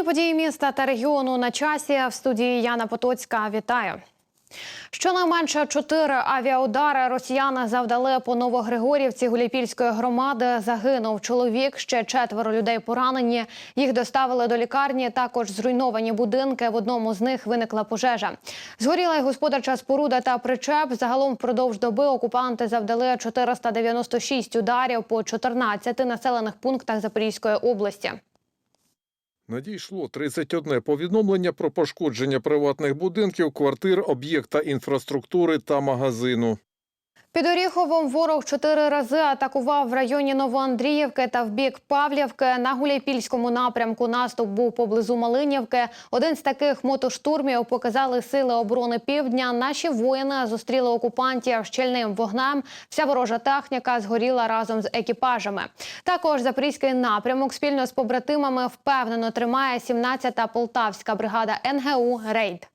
Головні події міста та регіону на часі в студії Яна Потоцька. Вітаю. Щонайменше чотири авіаудари росіяни завдали по Новогригорівці Гуляйпільської громади. Загинув чоловік. Ще четверо людей поранені. Їх доставили до лікарні. Також зруйновані будинки. В одному з них виникла пожежа. Згоріла й господарча споруда та причеп. Загалом впродовж доби окупанти завдали 496 ударів по 14 населених пунктах Запорізької області. Надійшло 31 повідомлення про пошкодження приватних будинків, квартир, об'єкта інфраструктури та магазину. Під Оріховом ворог чотири рази атакував в районі Новоандріївки та в бік Павлівки. На Гуляйпільському напрямку наступ був поблизу Малинівки. Один з таких мотоштурмів показали сили оборони півдня. Наші воїни зустріли окупантів щільним вогнем. Вся ворожа техніка згоріла разом з екіпажами. Також запорізький напрямок спільно з побратимами впевнено тримає 17-та полтавська бригада НГУ Рейд.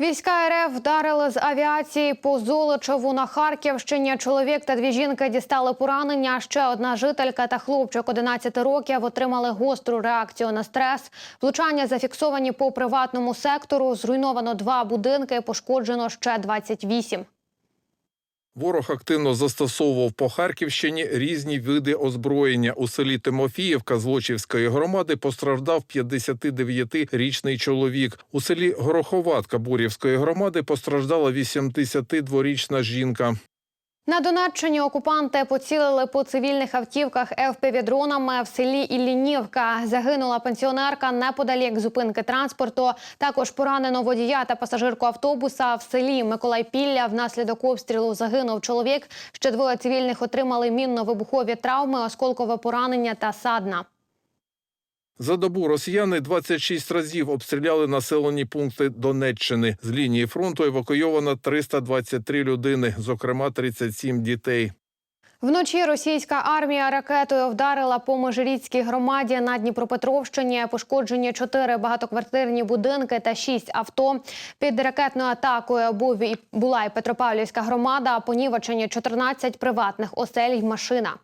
Війська РФ вдарили з авіації по Золочеву на Харківщині. Чоловік та дві жінки дістали поранення. Ще одна жителька та хлопчик 11 років отримали гостру реакцію на стрес. Влучання зафіксовані по приватному сектору. Зруйновано два будинки, пошкоджено ще 28. Ворог активно застосовував по Харківщині різні види озброєння. У селі Тимофіївка Злочівської громади постраждав 59-річний чоловік. У селі Гороховатка Бурівської громади постраждала 82-річна жінка. На Донеччині окупанти поцілили по цивільних автівках ФПВ-дронами в селі Іллінівка. Загинула пенсіонерка неподалік зупинки транспорту. Також поранено водія та пасажирку автобуса в селі Миколайпілля. Внаслідок обстрілу загинув чоловік. Ще двоє цивільних отримали мінно-вибухові травми, осколкове поранення та садна. За добу росіяни 26 разів обстріляли населені пункти Донеччини. З лінії фронту евакуйовано 323 людини, зокрема 37 дітей. Вночі російська армія ракетою вдарила по Межиріцькій громаді на Дніпропетровщині. Пошкоджені чотири багатоквартирні будинки та шість авто. Під ракетною атакою був була і Петропавлівська громада. Понівечені 14 приватних осель й машина.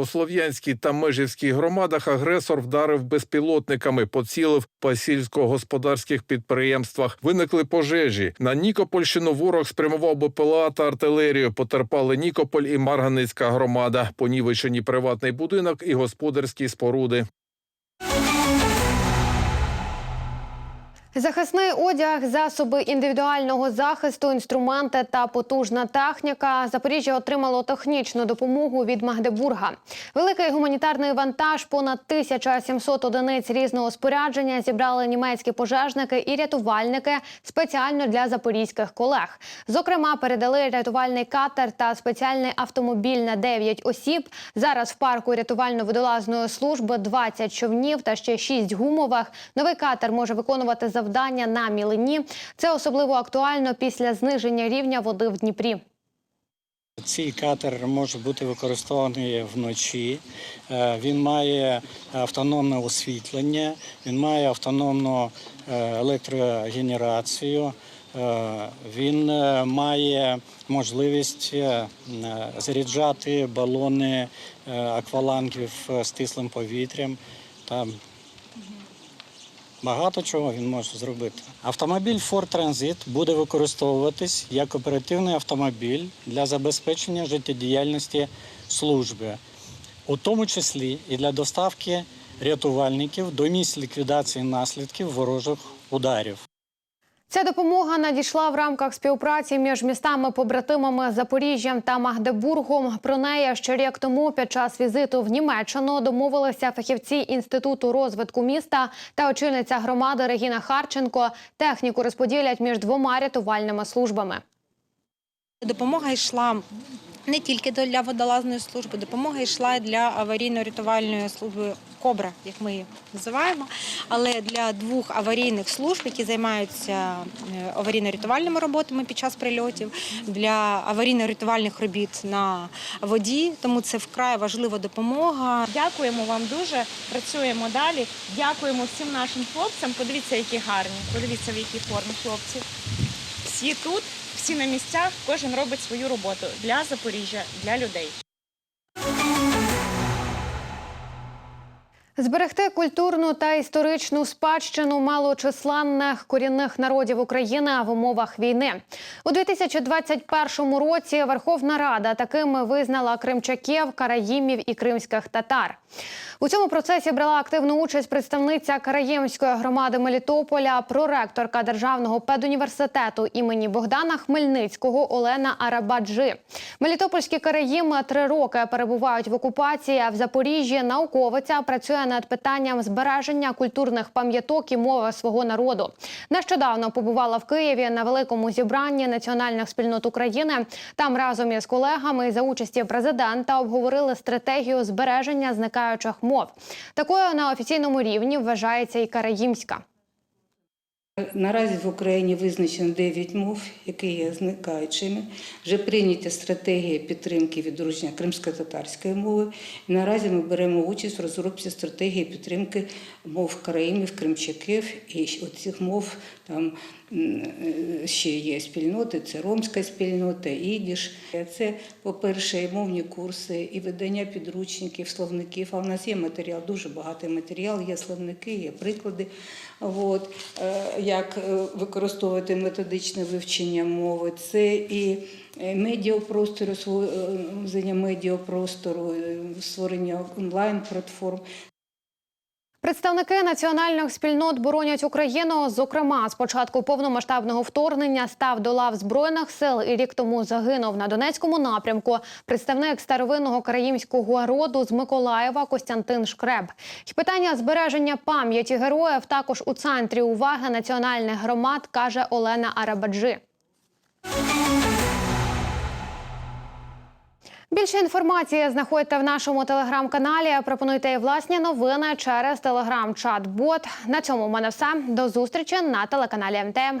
По Слов'янській та Межівській громадах агресор вдарив безпілотниками, поцілив по сільськогосподарських підприємствах. Виникли пожежі. На Нікопольщину ворог спрямував БПЛА та артилерію. Потерпали Нікополь і Марганицька громада. Понівечені приватний будинок і господарські споруди. Захисний одяг, засоби індивідуального захисту, інструменти та потужна техніка. Запоріжжя отримало технічну допомогу від Магдебурга. Великий гуманітарний вантаж, понад 1700 одиниць різного спорядження зібрали німецькі пожежники і рятувальники спеціально для запорізьких колег. Зокрема, передали рятувальний катер та спеціальний автомобіль на 9 осіб. Зараз в парку рятувально-водолазної служби 20 човнів та ще 6 гумових. Новий катер може виконувати завдання на мілині. Це особливо актуально після зниження рівня води в Дніпрі. Цей катер може бути використований вночі. Е, Він має автономне освітлення, він має автономну е, електрогенерацію. Е, Він має можливість заряджати балони аквалангів е, стислим повітрям. Там Багато чого він може зробити. Автомобіль Ford Transit буде використовуватись як оперативний автомобіль для забезпечення життєдіяльності служби, у тому числі і для доставки рятувальників до місць ліквідації наслідків ворожих ударів. Ця допомога надійшла в рамках співпраці між містами-побратимами Запоріжжям та Магдебургом. Про неї ще рік тому під час візиту в Німеччину домовилися фахівці інституту розвитку міста та очільниця громади Регіна Харченко. Техніку розподілять між двома рятувальними службами. Допомога йшла Не тільки для водолазної служби, допомога йшла для аварійно-рятувальної служби Кобра, як ми її називаємо, але для двох аварійних служб, які займаються е, аварійно-рятувальними роботами під час прильотів, для аварійно-рятувальних робіт на воді. Тому це вкрай важлива допомога. Дякуємо вам дуже. Працюємо далі. Дякуємо всім нашим хлопцям. Подивіться, які гарні. Подивіться, в якій формі хлопці. Всі тут, всі на місцях, кожен робить свою роботу для Запоріжжя, для людей. Зберегти культурну та історичну спадщину малочисленних корінних народів України в умовах війни у 2021 році. Верховна Рада такими визнала кримчаків, караїмів і кримських татар. У цьому процесі брала активну участь представниця Караїмської громади Мелітополя, проректорка Державного педуніверситету імені Богдана Хмельницького Олена Арабаджи. Мелітопольські караїми три роки перебувають в окупації. А в Запоріжжі науковиця працює над питанням збереження культурних пам'яток і мови свого народу. Нещодавно побувала в Києві на великому зібранні національних спільнот України. Там разом із колегами за участі президента обговорили стратегію збереження зникаючих мов. Такою на офіційному рівні вважається і караїмська. Наразі в Україні визначено 9 мов, які є зникаючими. Вже прийняті стратегія підтримки відродження кримсько-татарської мови. І наразі ми беремо участь в розробці стратегії підтримки мов караїмів, кримчаків і оцих мов там е, ще є спільноти, це ромська спільнота, ідіш. Це, по-перше, і мовні курси, і видання підручників, словників. А в нас є матеріал, дуже багатий матеріал, є словники, є приклади. От, е, як е, використовувати методичне вивчення мови. Це і е, медіапростору, звузення медіапростору, е, створення онлайн-платформ. Представники національних спільнот боронять Україну. Зокрема, з початку повномасштабного вторгнення став до лав збройних сил і рік тому загинув на Донецькому напрямку представник старовинного караїмського роду з Миколаєва Костянтин Шкреб. І питання збереження пам'яті героїв також у центрі уваги національних громад, каже Олена Арабаджи. Більше інформації знаходите в нашому телеграм-каналі. Пропонуйте і власні новини через телеграм-чат-бот. На цьому в мене все. До зустрічі на телеканалі МТМ.